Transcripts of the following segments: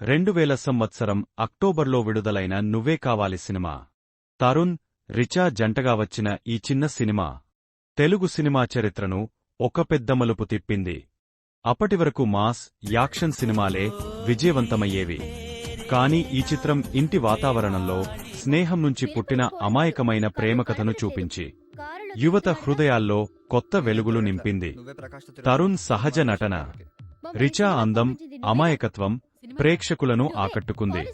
రెండు వేల సంవత్సరం అక్టోబర్లో విడుదలైన నువ్వే కావాలి సినిమా. తరుణ్ రిచా జంటగా వచ్చిన ఈ చిన్న సినిమా. తెలుగు సినిమా చరిత్రను ఒక పెద్ద మలుపు తిప్పింది. అప్పటివరకు మాస్ యాక్షన్ సినిమాలే విజయవంతమయ్యేవి. కాని ఈ చిత్రం ఇంటి వాతావరణంలో స్నేహం నుంచి పుట్టిన అమాయకమైన ప్రేమకథను చూపించి యువత హృదయాల్లో కొత్త వెలుగులు నింపింది. తరుణ్ సహజ నటన. రిచా అందం అమాయకత్వం ప్రేక్షకులను ఆకట్టుకుంది.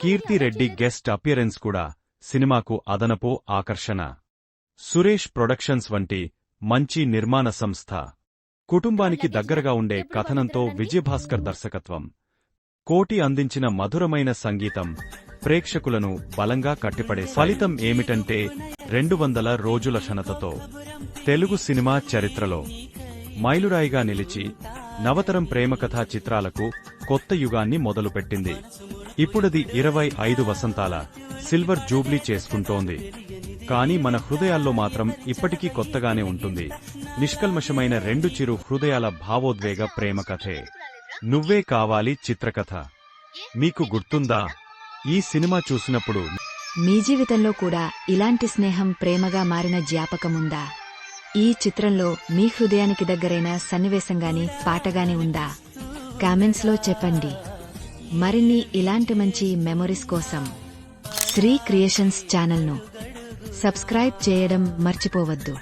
కీర్తిరెడ్డి గెస్ట్ అపియరెన్స్ కూడా సినిమాకు అదనపు ఆకర్షణ. సురేష్ ప్రొడక్షన్స్ వంటి మంచి నిర్మాణ సంస్థ. కుటుంబానికి దగ్గరగా ఉండే కథనంతో విజయభాస్కర్ దర్శకత్వం. కోటి అందించిన మధురమైన సంగీతం ప్రేక్షకులను బలంగా కట్టిపడే ఫలితం ఏమిటంటే రెండు వందల రోజుల క్షణతతో తెలుగు సినిమా చరిత్రలో మైలురాయిగా నిలిచి నవతరం ప్రేమకథా చిత్రాలకు కొత్త యుగాన్ని మొదలుపెట్టింది. ఇప్పుడది ఇరవై ఐదు వసంతాల సిల్వర్ జూబ్లీ చేసుకుంటోంది. కానీ మన హృదయాల్లో మాత్రం ఇప్పటికీ కొత్తగానే ఉంటుంది. నిష్కల్మషమైన రెండు చిరు హృదయాల భావోద్వేగ ప్రేమ కథే నువ్వే కావాలి చిత్రకథ. మీకు గుర్తుందా? ఈ సినిమా చూసినప్పుడు మీ జీవితంలో కూడా ఇలాంటి స్నేహం ప్రేమగా మారిన జ్ఞాపకముందా? ఈ చిత్రంలో మీ హృదయానికి దగ్గరైన సన్నివేశంగాని పాటగాని ఉందా? కామెంట్స్లో చెప్పండి. మరిన్ని ఇలాంటి మంచి మెమొరీస్ కోసం శ్రీ క్రియేషన్స్ ఛానల్ను సబ్స్క్రైబ్ చేయడం మర్చిపోవద్దు.